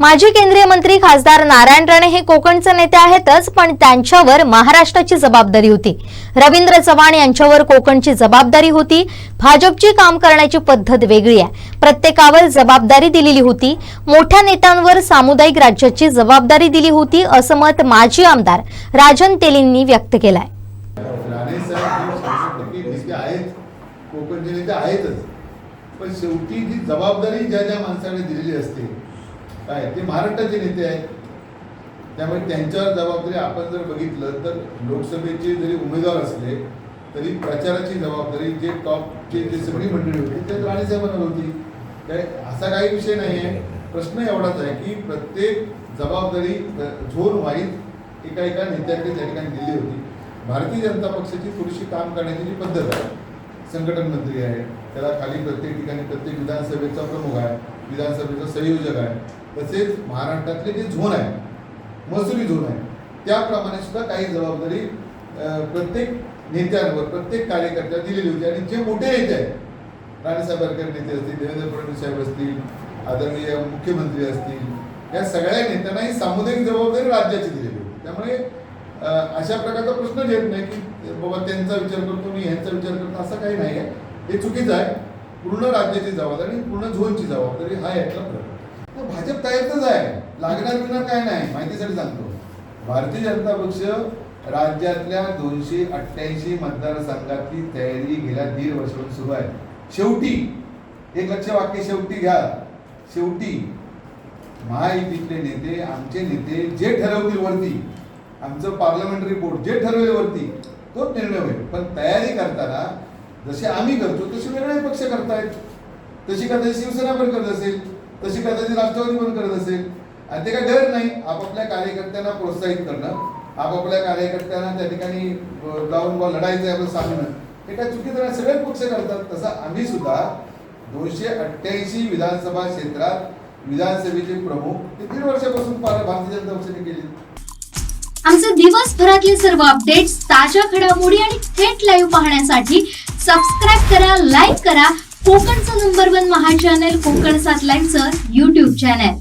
माजी केंद्रीय मंत्री खासदार नारायण राणे हे कोकणचे नेते आहेतच पण त्यांच्यावर महाराष्ट्राची जबाबदारी होती. रवींद्र चव्हाण यांच्यावर कोकणची जबाबदारी होती. भाजपची काम करण्याची पद्धत वेगळी आहे. प्रत्येकावर जबाबदारी दिलेली होती. मोठ्या नेत्यांवर सामुदायिक राज्याची जबाबदारी दिली होती असं मत माजी आमदार राजन तेलींनी व्यक्त केलंय. पण शेवटी जी जबाबदारी ज्या ज्या माणसाने दिलेली असते काय ते महाराष्ट्राचे नेते आहेत. त्यामुळे त्यांच्यावर जबाबदारी आपण जर बघितलं तर लोकसभेचे जरी उमेदवार असले तरी प्रचाराची जबाबदारी जे टॉपचे जे सगळी मंडळी होती ते राणेसाहेबांवर होती. काय? असा काही विषय नाही आहे प्रश्न एवढाच आहे की प्रत्येक जबाबदारी झोन वाईज एका एका नेत्याकडे त्या ठिकाणी दिली होती. भारतीय जनता पक्षाची थोडीशी काम करण्याची जी पद्धत आहे संघटन मंत्री आहे त्याला खाली प्रत्येक ठिकाणी प्रत्येक विधानसभेचा प्रमुख आहे विधानसभेचा संयोजक आहे. तसेच महाराष्ट्रातले जे झोन आहे महसुली झोन आहे त्याप्रमाणे सुद्धा काही जबाबदारी प्रत्येक नेत्यांवर प्रत्येक कार्यकर्त्याला दिलेली होती. आणि जे मोठे नेते आहेत राणेसाहेब आरकर नेते असतील देवेंद्र फडणवीस साहेब असतील आदरणीय मुख्यमंत्री असतील या सगळ्या नेत्यांना ही सामुदायिक जबाबदारी राज्याची दिलेली होती. त्यामुळे अशा प्रकारचा प्रश्न येत नाही की बाबा त्यांचा विचार करतो मी ह्यांचा विचार करतो असं काही नाही आहे हे चुकीचं आहे. पूर्ण राज्याची जबाबदारी आणि पूर्ण झोनची जबाबदारी हा यातला फरक भाजप तयारच आहे. लागणार बिणार काय नाही माहितीसाठी सांगतो. भारतीय जनता पक्ष राज्यातल्या दोनशे अठ्ठ्याऐंशी मतदारसंघातली तयारी गेल्या दीड वर्षापासून सुरू आहे. शेवटी एक लक्ष वाक्य शेवटी घ्या. शेवटी महायुतीतले नेते आमचे नेते जे ठरवतील वरती आमचं पार्लमेंटरी बोर्ड जे ठरवेल वरती तोच निर्णय होईल. पण तयारी करताना जसे आम्ही करतो तसे वेगळे पक्ष करतायत. तशी करता शिवसेना पण करत असेल. तशी कदाचित राष्ट्रवादी पण करत असेल. आणि ते काय डर नाही. आपापल्या कार्यकर्त्यांना प्रोत्साहित करणं आपापल्या कार्यकर्त्यांना त्या ठिकाणी अं, जाऊन बा लढायचं आहे आपण सांगणं हे काय चुकीचं नाही. सगळे पक्ष करतात. तसं आम्ही सुद्धा दोनशे अठ्ठ्याऐंशी विधानसभा क्षेत्रात विधानसभेचे प्रमुख ते दीड वर्षापासून भारतीय जनता पक्षाने केले. आमचे दिवसभरातले सर्व अपडेट्स ताज्या घडामोडी आणि थेट लाईव्ह पाहण्यासाठी सबस्क्राईब करा लाईक करा कोकणचं नंबर वन महा चॅनल कोकण सात लाईनचं युट्यूब चॅनल